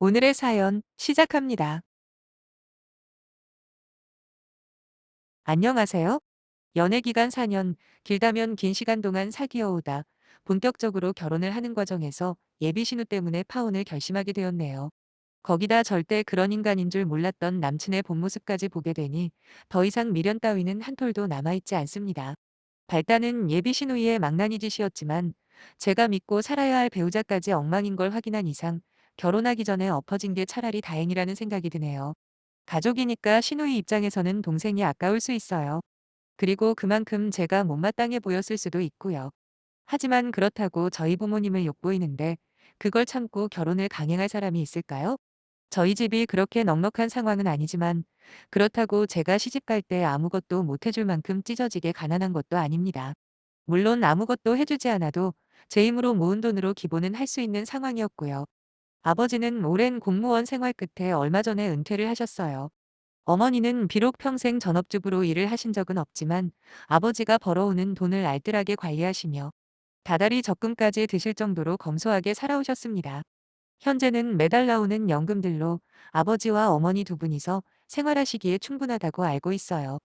오늘의 사연 시작합니다. 안녕하세요. 연애 기간 4년, 길다면 긴 시간 동안 사귀어 오다 본격적으로 결혼을 하는 과정에서 예비 신우 때문에 파혼을 결심하게 되었네요. 거기다 절대 그런 인간인 줄 몰랐던 남친의 본 모습까지 보게 되니 더 이상 미련 따위는 한 톨도 남아있지 않습니다. 발단은 예비 신우이의 망나니 짓이었지만 제가 믿고 살아야 할 배우자까지 엉망인 걸 확인한 이상 결혼하기 전에 엎어진 게 차라리 다행이라는 생각이 드네요. 가족이니까 신우이 입장에서는 동생이 아까울 수 있어요. 그리고 그만큼 제가 못마땅해 보였을 수도 있고요. 하지만 그렇다고 저희 부모님을 욕보이는데 그걸 참고 결혼을 강행할 사람이 있을까요? 저희 집이 그렇게 넉넉한 상황은 아니지만 그렇다고 제가 시집 갈 때 아무것도 못 해줄 만큼 찢어지게 가난한 것도 아닙니다. 물론 아무것도 해주지 않아도 제 힘으로 모은 돈으로 기본은 할 수 있는 상황이었고요. 아버지는 오랜 공무원 생활 끝에 얼마 전에 은퇴를 하셨어요. 어머니는 비록 평생 전업주부로 일을 하신 적은 없지만 아버지가 벌어오는 돈을 알뜰하게 관리하시며 다달이 적금까지 드실 정도로 검소하게 살아오셨습니다. 현재는 매달 나오는 연금들로 아버지와 어머니 두 분이서 생활하시기에 충분하다고 알고 있어요.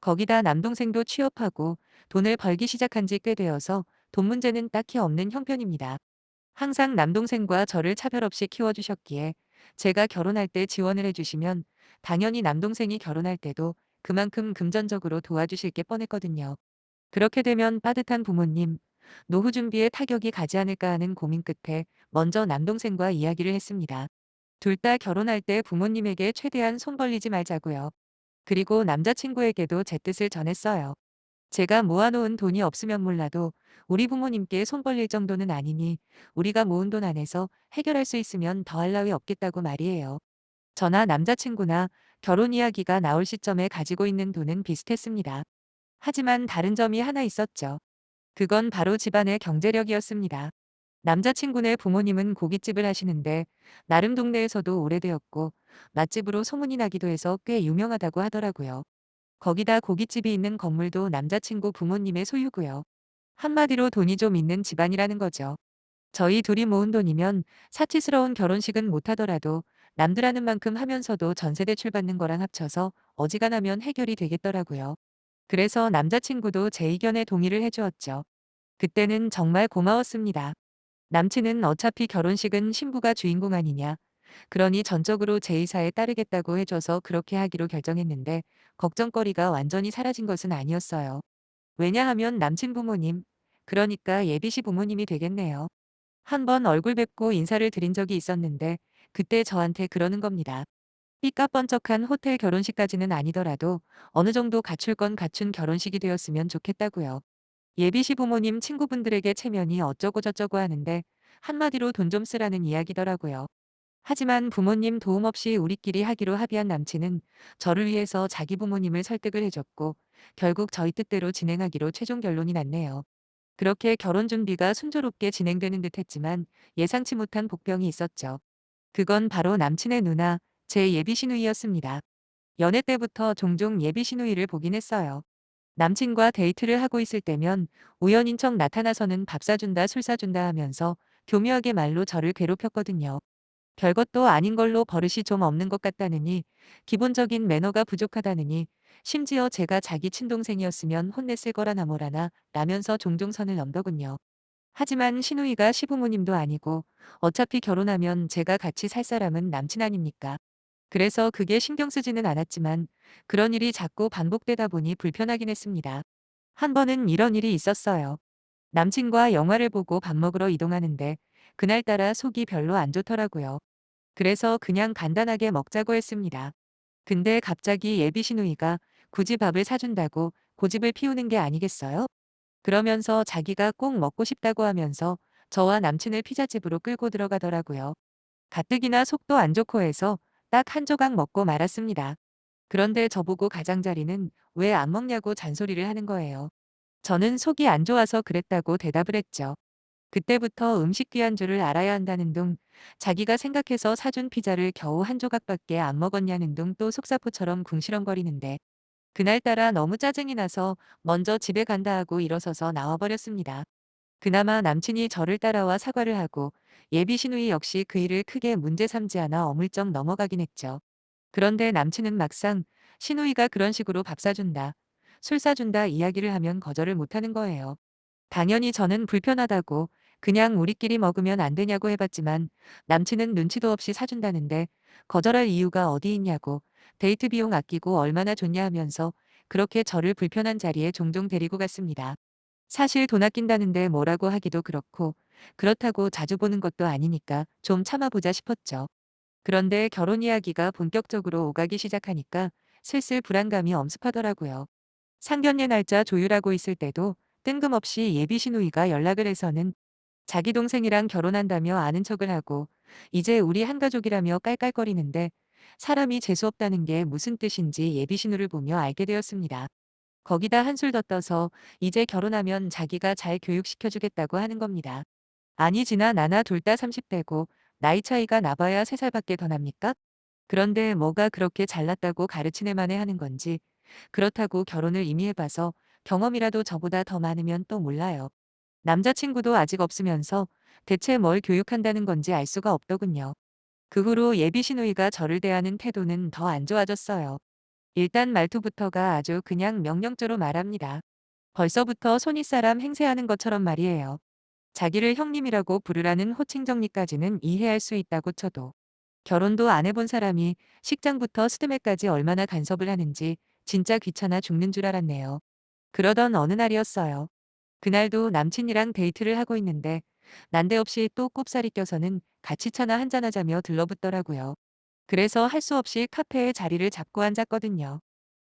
거기다 남동생도 취업하고 돈을 벌기 시작한 지 꽤 되어서 돈 문제는 딱히 없는 형편입니다. 항상 남동생과 저를 차별 없이 키워주셨기에 제가 결혼할 때 지원을 해주시면 당연히 남동생이 결혼할 때도 그만큼 금전적으로 도와주실 게 뻔했거든요. 그렇게 되면 빠듯한 부모님, 노후 준비에 타격이 가지 않을까 하는 고민 끝에 먼저 남동생과 이야기를 했습니다. 둘 다 결혼할 때 부모님에게 최대한 손 벌리지 말자고요. 그리고 남자친구에게도 제 뜻을 전했어요. 제가 모아놓은 돈이 없으면 몰라도 우리 부모님께 손 벌릴 정도는 아니니 우리가 모은 돈 안에서 해결할 수 있으면 더할 나위 없겠다고 말이에요. 저나 남자친구나 결혼 이야기가 나올 시점에 가지고 있는 돈은 비슷했습니다. 하지만 다른 점이 하나 있었죠. 그건 바로 집안의 경제력이었습니다. 남자친구네 부모님은 고깃집을 하시는데 나름 동네에서도 오래되었고 맛집으로 소문이 나기도 해서 꽤 유명하다고 하더라고요. 거기다 고깃집이 있는 건물도 남자친구 부모님의 소유고요. 한마디로 돈이 좀 있는 집안이라는 거죠. 저희 둘이 모은 돈이면 사치스러운 결혼식은 못하더라도 남들 하는 만큼 하면서도 전세 대출 받는 거랑 합쳐서 어지간하면 해결이 되겠더라고요. 그래서 남자친구도 제 의견에 동의를 해주었죠. 그때는 정말 고마웠습니다. 남친은 어차피 결혼식은 신부가 주인공 아니냐. 그러니 전적으로 제 의사에 따르겠다고 해줘서 그렇게 하기로 결정했는데 걱정거리가 완전히 사라진 것은 아니었어요. 왜냐하면 남친 부모님, 그러니까 예비시 부모님이 되겠네요. 한 번 얼굴 뵙고 인사를 드린 적이 있었는데 그때 저한테 그러는 겁니다. 삐까뻔쩍한 호텔 결혼식까지는 아니더라도 어느 정도 갖출 건 갖춘 결혼식이 되었으면 좋겠다고요. 예비시 부모님 친구분들에게 체면이 어쩌고저쩌고 하는데 한마디로 돈 좀 쓰라는 이야기더라고요. 하지만 부모님 도움 없이 우리끼리 하기로 합의한 남친은 저를 위해서 자기 부모님을 설득을 해줬고 결국 저희 뜻대로 진행하기로 최종 결론이 났네요. 그렇게 결혼 준비가 순조롭게 진행되는 듯 했지만 예상치 못한 복병이 있었죠. 그건 바로 남친의 누나, 제 예비 시누이였습니다. 연애 때부터 종종 예비 시누이를 보긴 했어요. 남친과 데이트를 하고 있을 때면 우연인 척 나타나서는 밥 사준다 술 사준다 하면서 교묘하게 말로 저를 괴롭혔거든요. 별것도 아닌 걸로 버릇이 좀 없는 것 같다느니 기본적인 매너가 부족하다느니 심지어 제가 자기 친동생이었으면 혼냈을 거라나 뭐라나 라면서 종종 선을 넘더군요. 하지만 신우이가 시부모님도 아니고 어차피 결혼하면 제가 같이 살 사람은 남친 아닙니까? 그래서 그게 신경 쓰지는 않았지만 그런 일이 자꾸 반복되다 보니 불편하긴 했습니다. 한 번은 이런 일이 있었어요. 남친과 영화를 보고 밥 먹으러 이동하는데 그날따라 속이 별로 안 좋더라고요. 그래서 그냥 간단하게 먹자고 했습니다. 근데 갑자기 예비 시누이가 굳이 밥을 사준다고 고집을 피우는 게 아니겠어요? 그러면서 자기가 꼭 먹고 싶다고 하면서 저와 남친을 피자집으로 끌고 들어가더라고요. 가뜩이나 속도 안 좋고 해서 딱 한 조각 먹고 말았습니다. 그런데 저보고 가장자리는 왜 안 먹냐고 잔소리를 하는 거예요. 저는 속이 안 좋아서 그랬다고 대답을 했죠. 그때부터 음식 귀한 줄을 알아야 한다는 둥, 자기가 생각해서 사준 피자를 겨우 한 조각밖에 안 먹었냐는 둥 또 속사포처럼 궁시렁거리는데 그날따라 너무 짜증이 나서 먼저 집에 간다 하고 일어서서 나와버렸습니다. 그나마 남친이 저를 따라와 사과를 하고 예비 시누이 역시 그 일을 크게 문제 삼지 않아 어물쩍 넘어가긴 했죠. 그런데 남친은 막상 시누이가 그런 식으로 밥 사준다, 술 사준다 이야기를 하면 거절을 못하는 거예요. 당연히 저는 불편하다고 그냥 우리끼리 먹으면 안 되냐고 해봤지만 남친은 눈치도 없이 사준다는데 거절할 이유가 어디 있냐고 데이트 비용 아끼고 얼마나 좋냐 하면서 그렇게 저를 불편한 자리에 종종 데리고 갔습니다. 사실 돈 아낀다는데 뭐라고 하기도 그렇고 그렇다고 자주 보는 것도 아니니까 좀 참아보자 싶었죠. 그런데 결혼 이야기가 본격적으로 오가기 시작하니까 슬슬 불안감이 엄습하더라고요. 상견례 날짜 조율하고 있을 때도 뜬금없이 예비 시누이가 연락을 해서는 자기 동생이랑 결혼한다며 아는 척을 하고 이제 우리 한 가족이라며 깔깔거리는데 사람이 재수없다는 게 무슨 뜻인지 예비 신우를 보며 알게 되었습니다. 거기다 한술 더 떠서 이제 결혼하면 자기가 잘 교육시켜주겠다고 하는 겁니다. 아니 지나 나나 둘 다 30대고 나이 차이가 나봐야 3살밖에 더 납니까? 그런데 뭐가 그렇게 잘났다고 가르치네 만에 하는 건지 그렇다고 결혼을 이미 해봐서 경험이라도 저보다 더 많으면 또 몰라요. 남자친구도 아직 없으면서 대체 뭘 교육한다는 건지 알 수가 없더군요. 그 후로 예비 시누이가 저를 대하는 태도는 더 안 좋아졌어요. 일단 말투부터가 아주 그냥 명령조로 말합니다. 벌써부터 손윗사람 행세하는 것처럼 말이에요. 자기를 형님이라고 부르라는 호칭 정리까지는 이해할 수 있다고 쳐도 결혼도 안 해본 사람이 식장부터 스드메까지 얼마나 간섭을 하는지 진짜 귀찮아 죽는 줄 알았네요. 그러던 어느 날이었어요. 그날도 남친이랑 데이트를 하고 있는데 난데없이 또 꼽살이 껴서는 같이 차나 한잔하자며 들러붙더라고요. 그래서 할 수 없이 카페에 자리를 잡고 앉았거든요.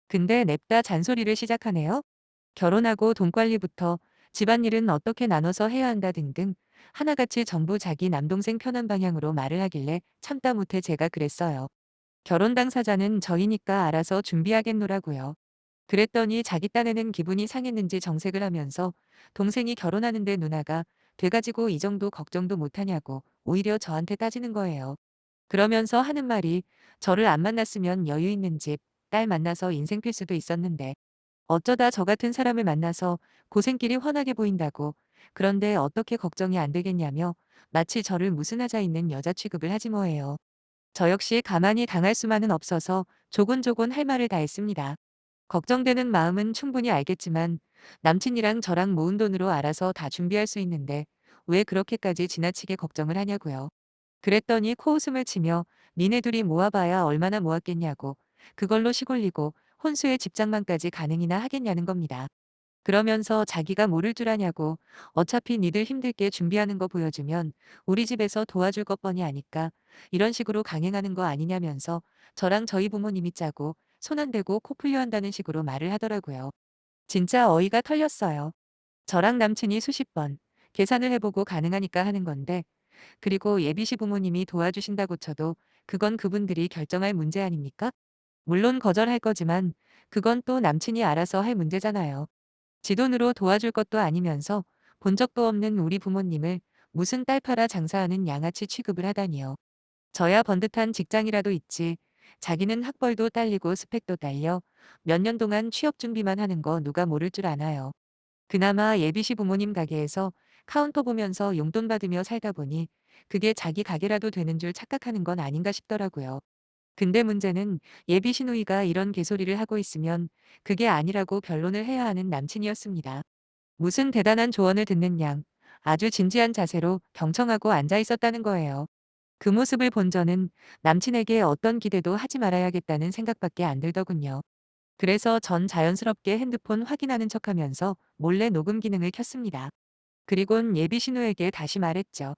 근데 냅다 잔소리를 시작하네요. 결혼하고 돈 관리부터 집안일은 어떻게 나눠서 해야 한다 등등 하나같이 전부 자기 남동생 편한 방향으로 말을 하길래 참다 못해 제가 그랬어요. 결혼 당사자는 저희니까 알아서 준비하겠노라고요. 그랬더니 자기 딴에는 기분이 상했는지 정색을 하면서 동생이 결혼하는데 누나가 돼가지고 이 정도 걱정도 못하냐고 오히려 저한테 따지는 거예요. 그러면서 하는 말이 저를 안 만났으면 여유 있는 집, 딸 만나서 인생 필 수도 있었는데 어쩌다 저 같은 사람을 만나서 고생길이 훤하게 보인다고 그런데 어떻게 걱정이 안 되겠냐며 마치 저를 무슨 하자 있는 여자 취급을 하지 뭐예요. 저 역시 가만히 당할 수만은 없어서 조곤조곤 할 말을 다 했습니다. 걱정되는 마음은 충분히 알겠지만 남친이랑 저랑 모은 돈으로 알아서 다 준비할 수 있는데 왜 그렇게까지 지나치게 걱정을 하냐고요. 그랬더니 코웃음을 치며 니네 둘이 모아봐야 얼마나 모았겠냐고 그걸로 시골리고 혼수의 집장만까지 가능이나 하겠냐는 겁니다. 그러면서 자기가 모를 줄 아냐고 어차피 니들 힘들게 준비하는 거 보여주면 우리 집에서 도와줄 것 뻔히 아니까 이런 식으로 강행하는 거 아니냐면서 저랑 저희 부모님이 짜고 손 안 대고 코 풀려 한다는 식으로 말을 하더라고요. 진짜 어이가 털렸어요. 저랑 남친이 수십 번 계산을 해보고 가능하니까 하는 건데 그리고 예비시 부모님이 도와주신다고 쳐도 그건 그분들이 결정할 문제 아닙니까? 물론 거절할 거지만 그건 또 남친이 알아서 할 문제잖아요. 지 돈으로 도와줄 것도 아니면서 본 적도 없는 우리 부모님을 무슨 딸 팔아 장사하는 양아치 취급을 하다니요. 저야 번듯한 직장이라도 있지. 자기는 학벌도 딸리고 스펙도 딸려 몇 년 동안 취업 준비만 하는 거 누가 모를 줄 아나요. 그나마 예비시 부모님 가게에서 카운터 보면서 용돈 받으며 살다 보니 그게 자기 가게라도 되는 줄 착각하는 건 아닌가 싶더라고요. 근데 문제는 예비 시누이가 이런 개소리를 하고 있으면 그게 아니라고 변론을 해야 하는 남친이었습니다. 무슨 대단한 조언을 듣는 양 아주 진지한 자세로 경청하고 앉아 있었다는 거예요. 그 모습을 본 저는 남친에게 어떤 기대도 하지 말아야겠다는 생각밖에 안 들더군요. 그래서 전 자연스럽게 핸드폰 확인하는 척하면서 몰래 녹음 기능을 켰습니다. 그리곤 예비 신우에게 다시 말했죠.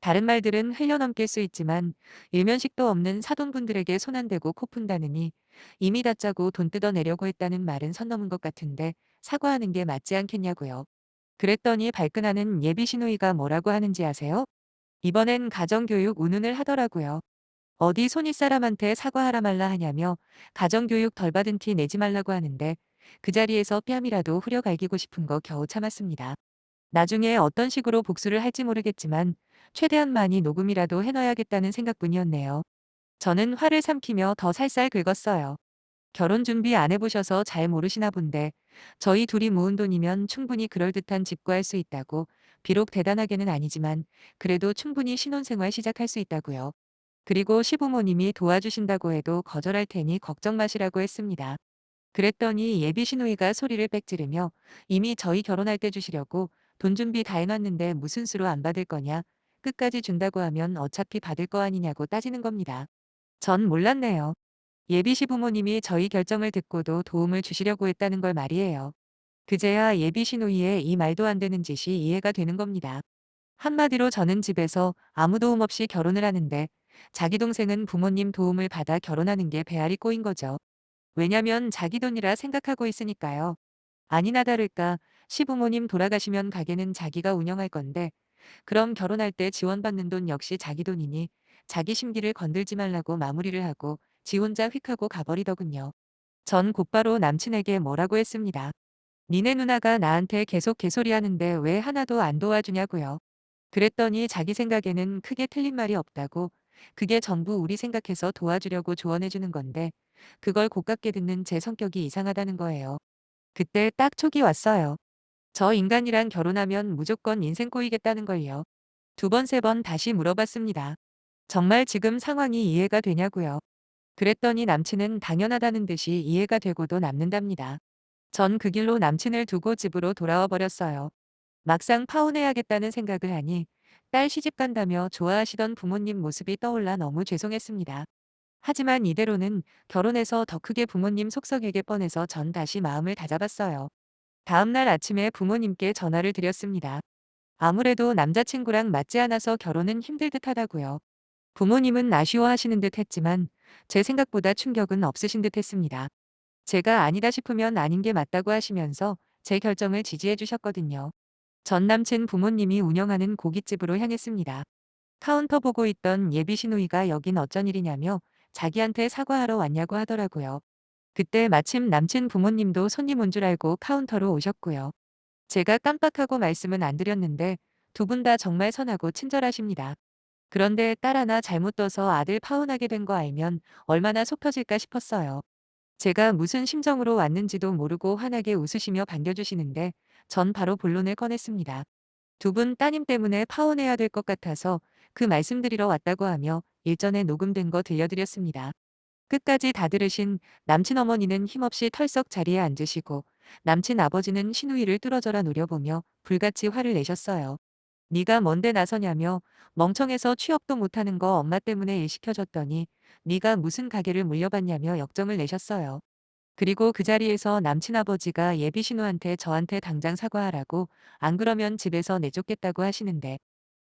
다른 말들은 흘려넘길 수 있지만 일면식도 없는 사돈분들에게 손 안 대고 코 푼다느니 이미 다 짜고 돈 뜯어내려고 했다는 말은 선 넘은 것 같은데 사과하는 게 맞지 않겠냐고요. 그랬더니 발끈하는 예비 신우이가 뭐라고 하는지 아세요? 이번엔 가정교육 운운을 하더라고요. 어디 손윗 사람한테 사과하라 말라 하냐며 가정교육 덜 받은 티 내지 말라고 하는데 그 자리에서 뺨이라도 후려 갈기고 싶은 거 겨우 참았습니다. 나중에 어떤 식으로 복수를 할지 모르겠지만 최대한 많이 녹음이라도 해놔야겠다는 생각뿐이었네요. 저는 화를 삼키며 더 살살 긁었어요. 결혼 준비 안 해보셔서 잘 모르시나 본데 저희 둘이 모은 돈이면 충분히 그럴듯한 집 구할 수 있다고 비록 대단하게는 아니지만 그래도 충분히 신혼생활 시작할 수 있다고요. 그리고 시부모님이 도와주신다고 해도 거절할 테니 걱정 마시라고 했습니다. 그랬더니 예비 시누이가 소리를 빽 지르며 이미 저희 결혼할 때 주시려고 돈 준비 다 해놨는데 무슨 수로 안 받을 거냐. 끝까지 준다고 하면 어차피 받을 거 아니냐고 따지는 겁니다. 전 몰랐네요. 예비 시 부모님이 저희 결정을 듣고도 도움을 주시려고 했다는 걸 말이에요. 그제야 예비 시누이의 이 말도 안 되는 짓이 이해가 되는 겁니다. 한마디로 저는 집에서 아무 도움 없이 결혼을 하는데 자기 동생은 부모님 도움을 받아 결혼하는 게 배알이 꼬인 거죠. 왜냐면 자기 돈이라 생각하고 있으니까요. 아니나 다를까 시부모님 돌아가시면 가게는 자기가 운영할 건데 그럼 결혼할 때 지원받는 돈 역시 자기 돈이니 자기 심기를 건들지 말라고 마무리를 하고 지 혼자 휙 하고 가버리더군요. 전 곧바로 남친에게 뭐라고 했습니다. 니네 누나가 나한테 계속 개소리 하는데 왜 하나도 안 도와주냐고요. 그랬더니 자기 생각에는 크게 틀린 말이 없다고 그게 전부 우리 생각해서 도와주려고 조언해주는 건데 그걸 고깝게 듣는 제 성격이 이상하다는 거예요. 그때 딱 촉이 왔어요. 저 인간이랑 결혼하면 무조건 인생 꼬이겠다는 걸요. 두 번, 세 번 다시 물어봤습니다. 정말 지금 상황이 이해가 되냐고요. 그랬더니 남친은 당연하다는 듯이 이해가 되고도 남는답니다. 전 그 길로 남친을 두고 집으로 돌아와 버렸어요. 막상 파혼해야겠다는 생각을 하니 딸 시집 간다며 좋아하시던 부모님 모습이 떠올라 너무 죄송했습니다. 하지만 이대로는 결혼해서 더 크게 부모님 속썩이게 뻔해서 전 다시 마음을 다잡았어요. 다음날 아침에 부모님께 전화를 드렸습니다. 아무래도 남자친구랑 맞지 않아서 결혼은 힘들 듯 하다고요. 부모님은 아쉬워하시는 듯 했지만 제 생각보다 충격은 없으신 듯 했습니다. 제가 아니다 싶으면 아닌 게 맞다고 하시면서 제 결정을 지지해 주셨거든요. 전 남친 부모님이 운영하는 고깃집으로 향했습니다. 카운터 보고 있던 예비 시누이가 여긴 어쩐 일이냐며 자기한테 사과하러 왔냐고 하더라고요. 그때 마침 남친 부모님도 손님 온 줄 알고 카운터로 오셨고요. 제가 깜빡하고 말씀은 안 드렸는데 두 분 다 정말 선하고 친절하십니다. 그런데 딸 하나 잘못 둬서 아들 파혼하게 된 거 알면 얼마나 속 터질까 싶었어요. 제가 무슨 심정으로 왔는지도 모르고 환하게 웃으시며 반겨주시는데 전 바로 본론을 꺼냈습니다. 두 분 따님 때문에 파혼해야 될 것 같아서 그 말씀드리러 왔다고 하며 일전에 녹음된 거 들려드렸습니다. 끝까지 다 들으신 남친 어머니는 힘없이 털썩 자리에 앉으시고 남친 아버지는 신우이를 뚫어져라 노려보며 불같이 화를 내셨어요. 네가 뭔데 나서냐며 멍청해서 취업도 못하는 거 엄마 때문에 일 시켜줬더니 네가 무슨 가게를 물려받냐며 역정을 내셨어요. 그리고 그 자리에서 남친 아버지가 예비 신우한테 저한테 당장 사과하라고 안 그러면 집에서 내쫓겠다고 하시는데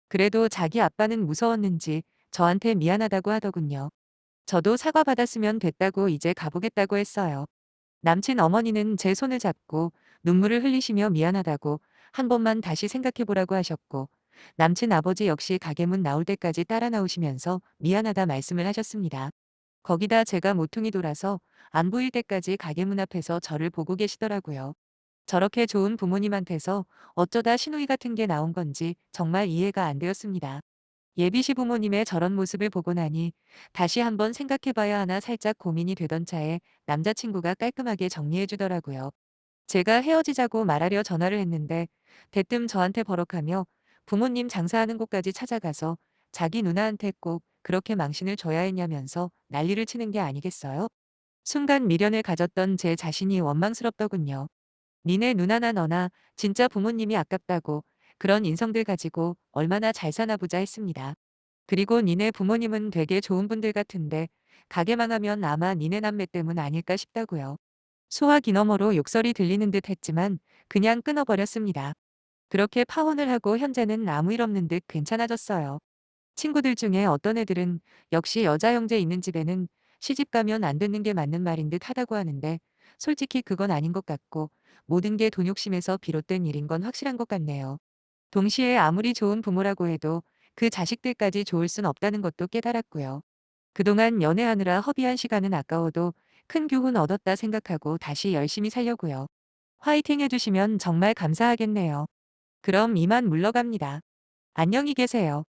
그래도 자기 아빠는 무서웠는지 저한테 미안하다고 하더군요. 저도 사과 받았으면 됐다고 이제 가보겠다고 했어요. 남친 어머니는 제 손을 잡고 눈물을 흘리시며 미안하다고 한 번만 다시 생각해보라고 하셨고 남친 아버지 역시 가게 문 나올 때까지 따라 나오시면서 미안하다 말씀을 하셨습니다. 거기다 제가 모퉁이 돌아서 안 보일 때까지 가게 문 앞에서 저를 보고 계시더라고요. 저렇게 좋은 부모님한테서 어쩌다 시누이 같은 게 나온 건지 정말 이해가 안 되었습니다. 예비 시 부모님의 저런 모습을 보고 나니 다시 한번 생각해봐야 하나 살짝 고민이 되던 차에 남자친구가 깔끔하게 정리해 주더라고요. 제가 헤어지자고 말하려 전화를 했는데 대뜸 저한테 버럭하며 부모님 장사하는 곳까지 찾아가서 자기 누나한테 꼭 그렇게 망신을 줘야 했냐면서 난리를 치는 게 아니겠어요? 순간 미련을 가졌던 제 자신이 원망스럽더군요. 니네 누나나 너나 진짜 부모님이 아깝다고 그런 인성들 가지고 얼마나 잘 사나 보자 했습니다. 그리고 니네 부모님은 되게 좋은 분들 같은데 가게 망하면 아마 니네 남매 때문 아닐까 싶다고요. 수화기 너머로 욕설이 들리는 듯 했지만 그냥 끊어버렸습니다. 그렇게 파혼을 하고 현재는 아무 일 없는 듯 괜찮아졌어요. 친구들 중에 어떤 애들은 역시 여자 형제 있는 집에는 시집 가면 안 듣는 게 맞는 말인 듯 하다고 하는데 솔직히 그건 아닌 것 같고 모든 게 돈 욕심에서 비롯된 일인 건 확실한 것 같네요. 동시에 아무리 좋은 부모라고 해도 그 자식들까지 좋을 순 없다는 것도 깨달았고요. 그동안 연애하느라 허비한 시간은 아까워도 큰 교훈 얻었다 생각하고 다시 열심히 살려고요. 화이팅 해주시면 정말 감사하겠네요. 그럼 이만 물러갑니다. 안녕히 계세요.